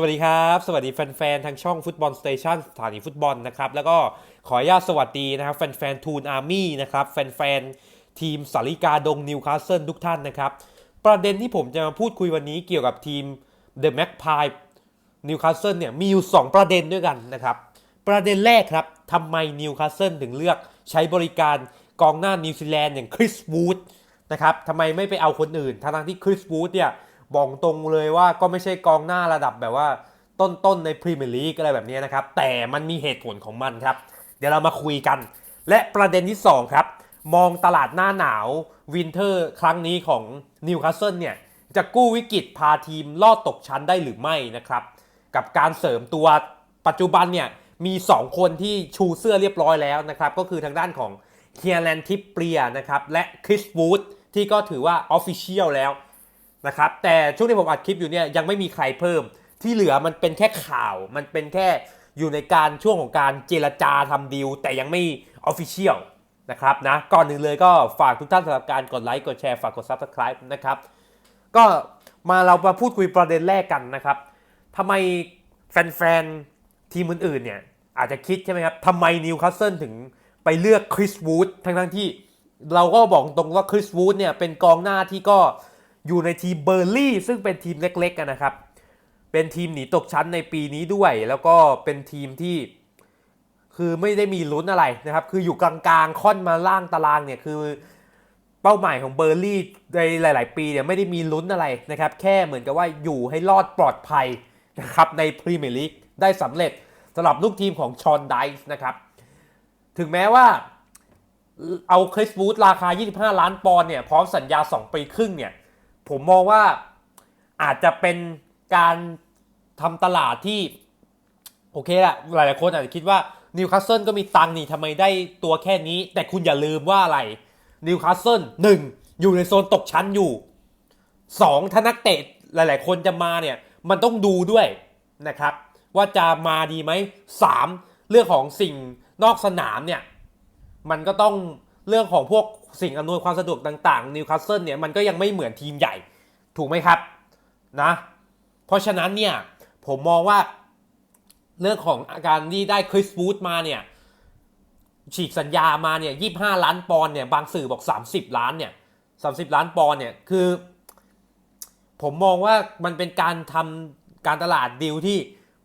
สวัสดีครับ สวัสดีแฟนๆทางช่องฟุตบอลสเตชันสถานีฟุตบอลนะครับแล้วก็ขออนุญาตสวัสดีนะครับแฟนๆทูนอาร์มี่นะครับแฟนๆทีมสาริกาดงนิวคาสเซิลทุกท่านนะครับ ประเด็นที่ผมจะมาพูดคุยวันนี้เกี่ยวกับทีมเดอะแม็กพายนิวคาสเซิลเนี่ยมีอยู่ 2 ประเด็นด้วยกันนะครับ ประเด็นแรกครับทำไมนิวคาสเซิลถึงเลือกใช้บริการกองหน้านิวซีแลนด์อย่างคริสวูดนะครับทำไมไม่ไปเอาคนอื่นทั้งที่คริสวูดเนี่ย บอกตรงเลยว่าก็ไม่ใช่กองหน้าระดับแบบว่าต้นๆในพรีเมียร์ลีกอะไรแบบนี้นะครับ แต่มันมีเหตุผลของมันครับ เดี๋ยวเรามาคุยกัน และประเด็นที่ 2 ครับ มองตลาดหน้าหนาววินเทอร์ครั้งนี้ของนิวคาสเซิลเนี่ย จะกู้วิกฤตพาทีมลอดตกชั้นได้หรือไม่นะครับ กับการเสริมตัวปัจจุบันเนี่ย มี 2 คนที่ชูเสื้อเรียบร้อยแล้วนะครับ ก็คือทางด้านของเคียร์แลนทิปเปียนะครับและคริสวูดที่ก็ถือว่าออฟฟิเชียลแล้ว นะครับแต่ช่วงที่ผมอัดคลิปอยู่เนี่ยยังไม่มีใครเพิ่ม ที่เหลือมันเป็นแค่ข่าว มันเป็นแค่อยู่ในการช่วงของการเจรจาทำดีล แต่ยังไม่ออฟฟิเชียลนะครับนะก่อนหนึ่งเลยก็ฝากทุกท่านสำหรับการกดไลค์กดแชร์ฝากกด Subscribe นะครับก็มาเรามาพูดคุยประเด็นแรกกันนะครับทำไมแฟนๆ ทีมอื่นๆเนี่ยอาจจะคิดใช่ไหมครับทำไมนิวคาสเซิลถึงไปเลือกคริสวูดทั้งๆที่เราก็บอกตรงว่าคริสวูดเนี่ยเป็นกองหน้าที่ก็ อยู่ในทีมเบอร์ลี่ซึ่งเป็นทีมเล็กๆกันนะครับ เป็นทีมหนีตกชั้นในปีนี้ด้วย แล้วก็เป็นทีมที่คือไม่ได้มีลุ้นอะไรนะครับ คืออยู่กลางๆ ค่อนมาล่างตารางเนี่ยคือเป้าหมายของเบอร์ลี่ในหลาย ๆ ปีเนี่ยไม่ได้มีลุ้นอะไรนะครับ แค่เหมือนกับว่าอยู่ให้รอดปลอดภัยนะครับในพรีเมียร์ลีกได้สำเร็จสำหรับลูกทีมของชอนไดส์นะครับ ถึงแม้ว่าเอาคริสวูดราคา 25 ล้านปอนด์เนี่ยพร้อมสัญญา 2 ปีครึ่งเนี่ย ผมมองว่าอาจจะเป็นการทำตลาดที่โอเคละหลายๆคนอาจจะคิดว่านิวคาสเซิลก็มีตังนี่ทำไมได้ตัวแค่นี้ แต่คุณอย่าลืมว่าอะไรนิวคาสเซิลหนึ่งอยู่ในโซนตกชั้นอยู่สองถ้านักเตะหลาย ๆ คนจะมาเนี่ยมันต้องดูด้วยนะครับ ว่าจะมาดีไหมสามเรื่องของสิ่งนอกสนามเนี่ยมันก็ต้อง เรื่องของพวกสิ่งอำนวยความสะดวกต่างๆนิวคาสเซิลเนี่ยมันก็ยังไม่เหมือนทีมใหญ่ ถูกไหมครับนะเพราะฉะนั้นเนี่ยผมมองว่าเรื่องของอาการที่ได้คริสวูดมาเนี่ยฉีกสัญญามาเนี่ยยี่ห้าล้านปอนด์เนี่ยบางสื่อบอก 30 ล้านเนี่ยสาล้านปอนด์เนี่ยคือ ผมมองว่ามันเป็นการทำการตลาดดีลที่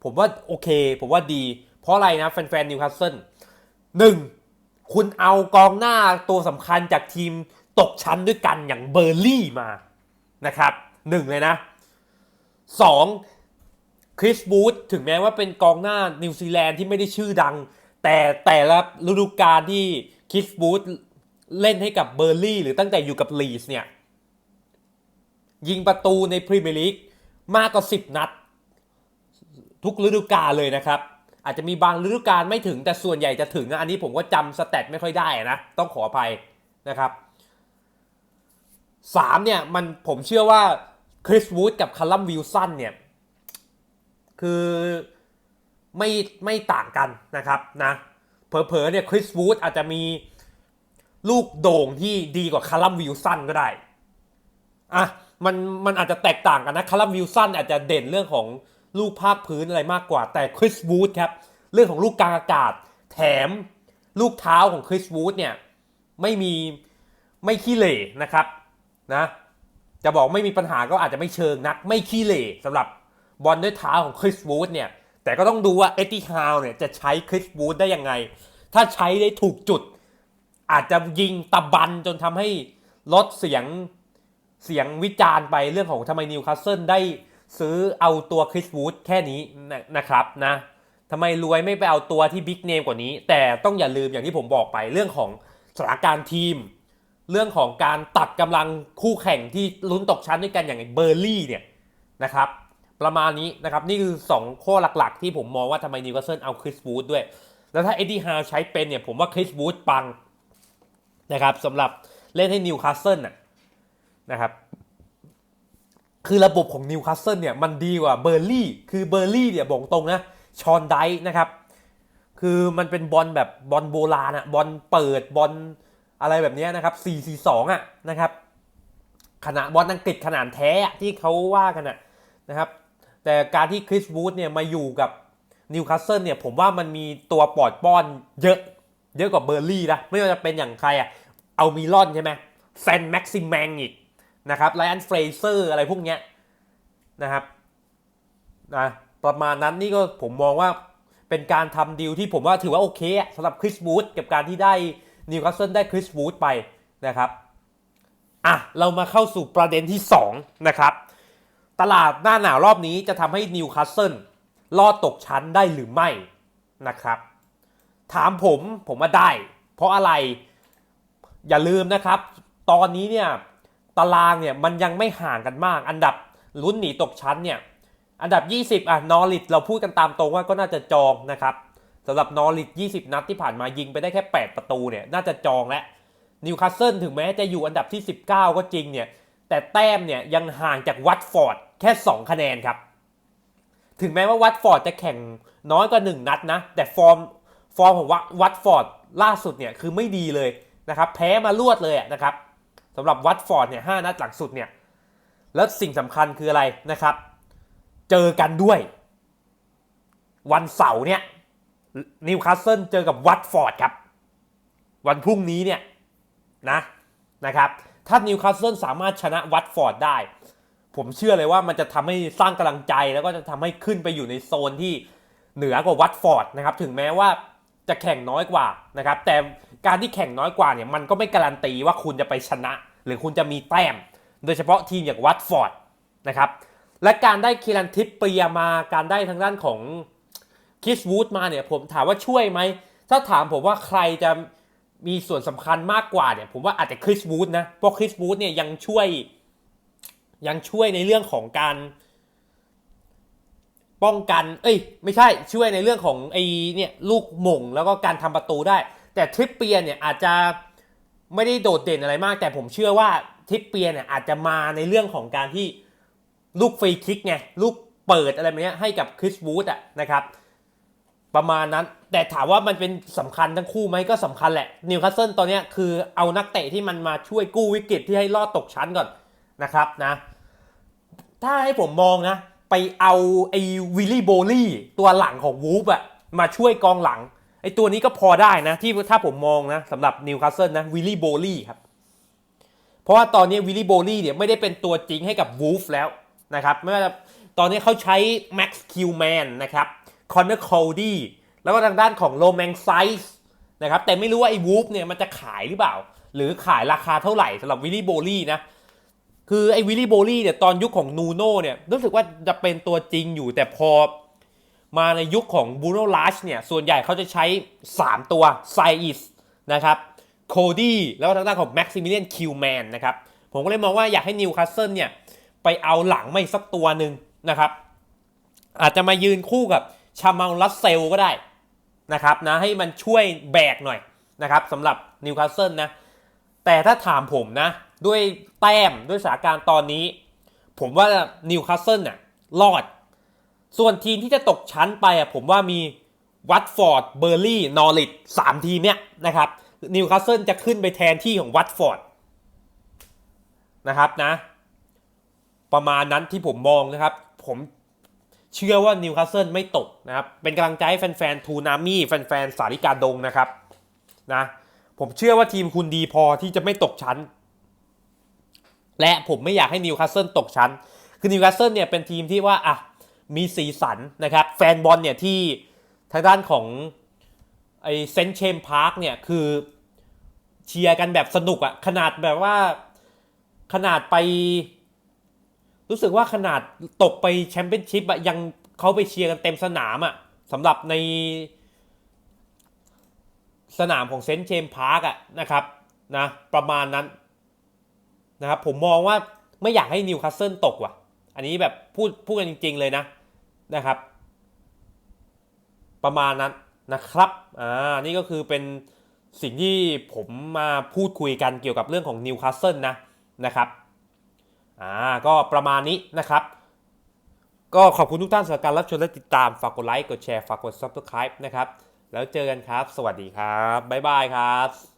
ผมว่าโอเค ผมว่าดี เพราะอะไรนะแฟนๆนิวคาสเซิลหนึ่ง คุณเอากองหน้าตัวสำคัญจากทีมตกชั้นด้วยกันอย่างเบอร์ลี่มานะครับหนึ่งเลยนะสองคริสบูธถึงแม้ว่าเป็นกองหน้านิวซีแลนด์ที่ไม่ได้ชื่อดัง แต่แต่ละฤดูกาลที่คริสบูธเล่นให้กับเบอร์ลี่หรือตั้งแต่อยู่กับลีสเนี่ย ยิงประตูในพรีเมียร์ลีกมากกว่า 10 นัด ทุกฤดูกาลเลยนะครับ อาจจะมีบางฤดูกาลไม่ถึงแต่ส่วนใหญ่จะถึงนะอันนี้ผมก็จำสแตทไม่ค่อยได้นะ ต้องขออภัยนะครับสามเนี่ยมันผมเชื่อว่าคริสวูดกับคาลัมวิลสันเนี่ยคือไม่ไม่ต่างกันนะครับนะเผลอๆเนี่ยคริสวูดอาจจะมีลูกโด่งที่ดีกว่าคาลัมวิลสันก็ได้อะมันมันอาจจะแตกต่างกันนะคาลัมวิลสันอาจจะเด่นเรื่องของ ลูกภาคพื้นอะไรมากกว่า แต่คริสวูดครับเรื่องของลูกกลางอากาศ แถมลูกเท้าของคริสวูดเนี่ยไม่มีไม่ขี้เหร่นะครับนะจะบอกไม่มีปัญหาก็อาจจะไม่เชิงนัก ไม่ขี้เหร่สำหรับบอลด้วยเท้าของคริสวูดเนี่ยแต่ก็ต้องดูว่าเอ็ดดี้ฮาวเนี่ยจะใช้คริสวูดได้ยังไง ถ้าใช้ได้ถูกจุด อาจจะยิงตะบันจนทำให้ลดเสียงเสียงวิจารณ์ไปเรื่องของทำไมนิวคาสเซิลได้ ซื้อเอาตัวคริสวูดแค่นี้นะครับนะทำไมรวยไม่ไปเอาตัวที่บิ๊กเนมกว่านี้ แต่ต้องอย่าลืมอย่างที่ผมบอกไปเรื่องของสถานการณ์ทีม เรื่องของการตัดกำลังคู่แข่งที่ลุ้นตกชั้นด้วยกันอย่างเบอร์ลี่เนี่ยนะครับประมาณนี้นะครับนี่คือ 2 ข้อหลักๆ ที่ผมมองว่าทำไมนิวคาสเซิลเอาคริสวูดด้วย แล้วถ้าเอ็ดดี้ฮาวใช้เป็นเนี่ยผมว่าคริสวูดปังนะครับสำหรับเล่นให้นิวคาสเซิลนะครับ คือระบบของนิวคาสเซิลเนี่ยมันดีกว่าเบอร์ลี่ คือเบอร์ลี่เนี่ยบอกตรงนะชอนไดนะครับ คือมันเป็นบอลแบบบอลโบราณอะบอลเปิดบอลอะไรแบบนี้นะครับ 4-4-2อะนะครับขนาดบอลอังกฤษขนาดแท้ที่เขาว่ากันอะนะครับ แต่การที่คริสวูดเนี่ยมาอยู่กับนิวคาสเซิลเนี่ยผมว่ามันมีตัวปอดป้อนเยอะเยอะกว่าเบอร์ลี่นะไม่ว่าจะเป็นอย่างใครอะเอามิลอนใช่ไหมแซนแม็กซิมแมงอีก นะครับไลอันเฟรเซอร์อะไรพวกเนี้ยนะครับนะประมาณนั้นนี่ก็ผมมองว่าเป็นการทำดีลที่ผมว่าถือว่าโอเคสำหรับคริสวูดกับการที่ได้นิวคาสเซิลได้คริสวูดไปนะครับอะเรามาเข้าสู่ประเด็นที่ 2 นะครับ ตลาดหน้าหนาวรอบนี้จะทำให้นิวคาสเซิลรอดตกชั้นได้หรือไม่นะครับ ถามผมผมว่าได้ เพราะอะไรอย่าลืมนะครับ ตอนนี้เนี่ย ตารางเนี่ยมันยังไม่ห่างกันมาก อันดับลุ้นหนีตกชั้นเนี่ยอันดับ 20 อะนอริทเราพูดกันตามตรงว่าก็น่าจะจองนะครับสำหรับนอริท20 นัดที่ผ่านมายิงไปได้แค่ 8 ประตูเนี่ยน่าจะจองแล้วนิวคาสเซิลถึงแม้จะอยู่อันดับที่ 19 ก็จริงเนี่ยแต่แต้มเนี่ยยังห่างจากวัตฟอร์ดแค่ 2 คะแนนครับ ถึงแม้ว่าวัตฟอร์ดจะแข่งน้อยกว่า 1 นัดนะ แต่ฟอร์มฟอร์มของวัตฟอร์ดล่าสุดเนี่ยคือไม่ดีเลยนะครับแพ้มารวดเลยนะครับ สำหรับวัตฟอร์ดเนี่ยห้านัดหลังสุดเนี่ย แล้วสิ่งสำคัญคืออะไรนะครับ เจอกันด้วย วันเสาร์เนี่ยนิวคาสเซิลเจอกับวัตฟอร์ดครับ วันพรุ่งนี้เนี่ยนะนะครับ ถ้านิวคาสเซิลสามารถชนะวัตฟอร์ดได้ ผมเชื่อเลยว่ามันจะทำให้สร้างกำลังใจแล้วก็จะทำให้ขึ้นไปอยู่ในโซนที่เหนือกว่าวัตฟอร์ดนะครับ ถึงแม้ว่า จะแข่งน้อยกว่านะครับ แต่การที่แข่งน้อยกว่าเนี่ยมันก็ไม่การันตีว่าคุณจะไปชนะ หรือคุณจะมีแต้ม โดยเฉพาะทีมอย่างวัตฟอร์ดนะครับ และการได้คีรันทิปเปียมาการได้ทางด้านของคิสวูดมาเนี่ยผมถามว่าช่วยไหม ถ้าถามผมว่าใครจะมีส่วนสำคัญมากกว่าเนี่ยผมว่าอาจจะคริสวูดนะเพราะคริสวูดเนี่ยยังช่วยยังช่วยในเรื่องของการ ป้องกัน เอ้ย ไม่ใช่ช่วยในเรื่องของไอ้เนี่ยลูกหม่งแล้วก็การทำประตูได้ แต่ทริปเปียเนี่ยอาจจะไม่ได้โดดเด่นอะไรมาก แต่ผมเชื่อว่าทริปเปียเนี่ยอาจจะมาในเรื่องของการที่ลูกฟรีคิกไงลูกเปิดอะไรแบบนี้ให้กับคริสวูดอะนะครับประมาณนั้น แต่ถามว่ามันเป็นสำคัญทั้งคู่ไหมก็สำคัญแหละนิวคาสเซิลตอนนี้คือเอานักเตะที่มันมาช่วยกู้วิกฤตที่ให้รอดตกชั้นก่อนนะครับนะ ถ้าให้ผมมองนะ ไปเอาไอ้วิลลี่โบลี่ตัวหลังของวูฟอะมาช่วยกองหลังไอ้ตัวนี้ก็พอได้นะที่ถ้าผมมองนะสำหรับนิวคาสเซิลนะวิลลี่โบลี่ครับ เพราะว่าตอนนี้วิลลี่โบลี่เนี่ยไม่ได้เป็นตัวจริงให้กับวูฟแล้วนะครับไม่ว่าตอนนี้เขาใช้แม็กซ์คิวแมนนะครับคอนเนอร์โคลดี้แล้วก็ทางด้านของโลแมงไซส์นะครับแต่ไม่รู้ว่าไอ้วูฟเนี่ยมันจะขายหรือเปล่า หรือขายราคาเท่าไหร่สำหรับวิลลี่โบลี่นะ คือไอ้วิลลี่โบลี่เนี่ยตอนยุคของนูโน่เนี่ยรู้สึกว่าจะเป็นตัวจริงอยู่แต่พอมาในยุคของบูโนลาชเนี่ยส่วนใหญ่เขาจะใช้ 3 ตัวไซอิสนะครับโคดี้แล้วก็ทางด้านของแม็กซิมิเลียนคิวแมนนะครับผมก็เลยมองว่าอยากให้นิวคาสเซิลเนี่ยไปเอาหลังไม่สักตัวหนึ่งนะครับ อาจจะมายืนคู่กับชามาลัสเซลก็ได้นะครับนะให้มันช่วยแบกหน่อยนะครับสำหรับนิวคาสเซิลนะ แต่ถ้าถามผมนะ ด้วยแต้มด้วยสถานการณ์ตอนนี้ ผมว่านิวคาสเซิลน่ะรอด ส่วนทีมที่จะตกชั้นไปอะผมว่ามีวัตฟอร์ดเบอร์ลี่นอริทสามทีมเนี้ยนะครับนิวคาสเซิลจะขึ้นไปแทนที่ของวัตฟอร์ดนะครับนะ ประมาณนั้นที่ผมมองนะครับ ผมเชื่อว่านิวคาสเซิลไม่ตกนะครับ เป็นกำลังใจให้แฟนๆทูนามี่แฟนๆสาริกาดงนะครับนะ ผมเชื่อว่าทีมคุณดีพอที่จะไม่ตกชั้น และผมไม่อยากให้นิวคาสเซิลตกชั้น คือนิวคาสเซิลเนี่ยเป็นทีมที่ว่าอะมีสีสันนะครับแฟนบอลเนี่ยที่ทางด้านของไอเซนเชมพาร์คเนี่ยคือเชียร์กันแบบสนุกอะขนาดแบบว่าขนาดไป รู้สึกว่าขนาดตกไปแชมเปี้ยนชิพอะยังเขาไปเชียร์กันเต็มสนามอะสำหรับใน สนามของเซนต์เจมส์พาร์คอะนะครับนะประมาณนั้นนะครับผมมองว่าไม่อยากให้นิวคาสเซิลตกว่ะ อันนี้แบบพูดพูดกันจริง ๆ เลยนะนะครับ ประมาณนั้นนะครับอ่านี่ก็คือเป็นสิ่งที่ผมมาพูดคุยกันเกี่ยวกับเรื่องของนิวคาสเซิลนะนะครับอ่าก็ประมาณนี้นะครับ ก็ขอบคุณทุกท่านสำหรับการรับชมและติดตามฝากกดไลค์กดแชร์ฝากกด subscribe นะครับ แล้วเจอกันครับ สวัสดีครับ บ๊ายบายครับ